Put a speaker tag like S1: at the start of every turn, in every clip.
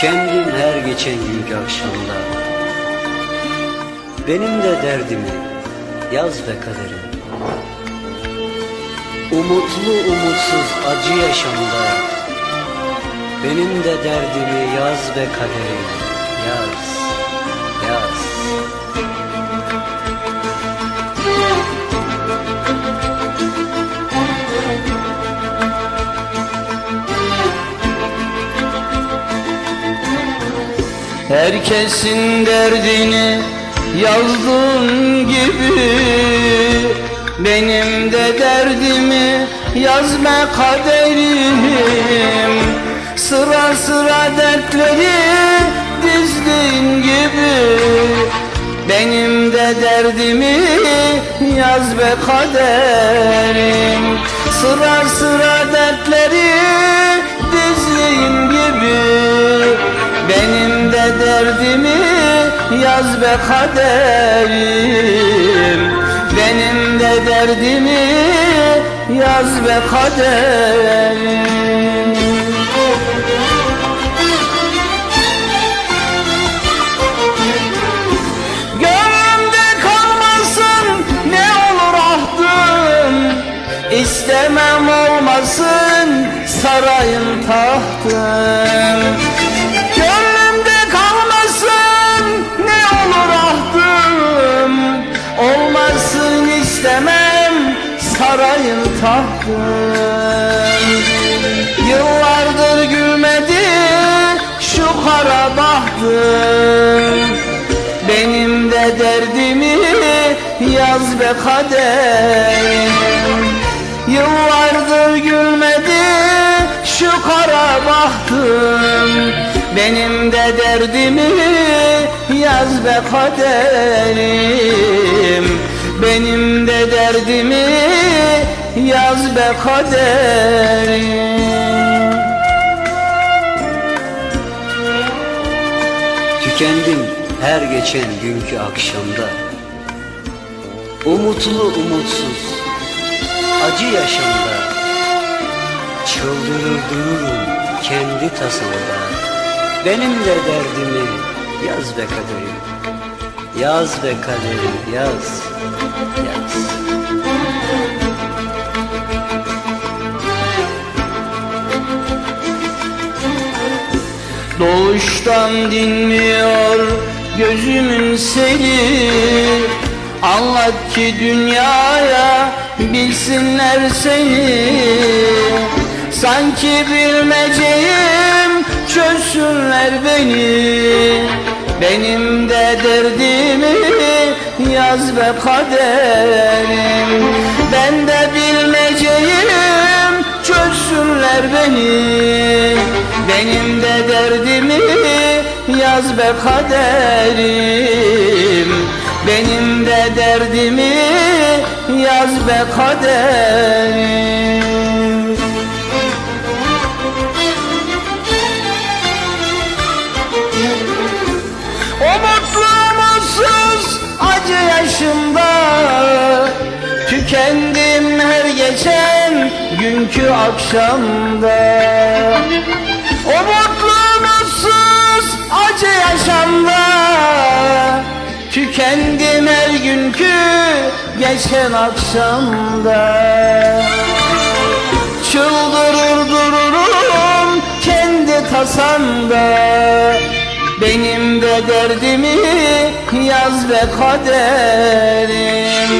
S1: Tükendim her geçen günkü akşamda Benim de derdimi yaz be kaderim. Umutlu umutsuz acı yaşamda. Benim de derdimi yaz be kaderim yaz
S2: Herkesin derdini yazdığın gibi Benim de derdimi yazma kaderim Sıra sıra dertleri dizdiğin gibi Benim de derdimi yaz be kaderim Sıra sıra dertleri dizdiğin gibi benim derdimi yaz be kaderim. Benim de derdimi yaz be kaderim. Gönlümde kalmasın ne olur ahtım. İstemem olmasın sarayın tahtım sarayın tahtım Yıllardır gülmedi şu kara bahtım benim de derdimi yaz be kaderim Yıllardır gülmedi şu kara bahtım Benim de derdimi yaz be kaderim Benim de derdimi yaz be kaderim.
S1: Tükendim her geçen günkü akşamda. Umutlu umutsuz acı yaşamda. Çıldırır dururum kendi tasamda Benim de derdimi yaz be kaderim Yaz be kaderim yaz, yaz.
S2: Doğuştan dinmiyor gözümün seni. Anlat ki dünyaya bilsinler seni. Sanki bilmeceğim çözsünler beni Benim de derdimi yaz be kaderim. Ben de bilmeceğim çözsünler beni. Benim de derdimi yaz be kaderim. Benim de derdimi yaz be kaderim acı yaşımda Tükendim her geçen günkü akşamda. Umutlu mutsuz acı yaşamda. Tükendim her günkü geçen akşamda. Çıldırır dururum kendi tasamda Benim de derdimi yaz be kaderim.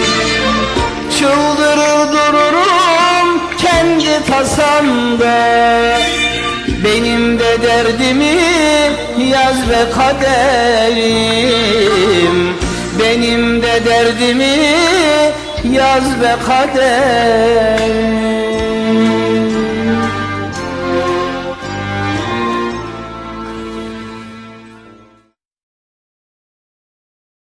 S2: Çıldırır dururum kendi tasamda. Benim de derdimi yaz be kaderim. Benim de derdimi yaz be kaderim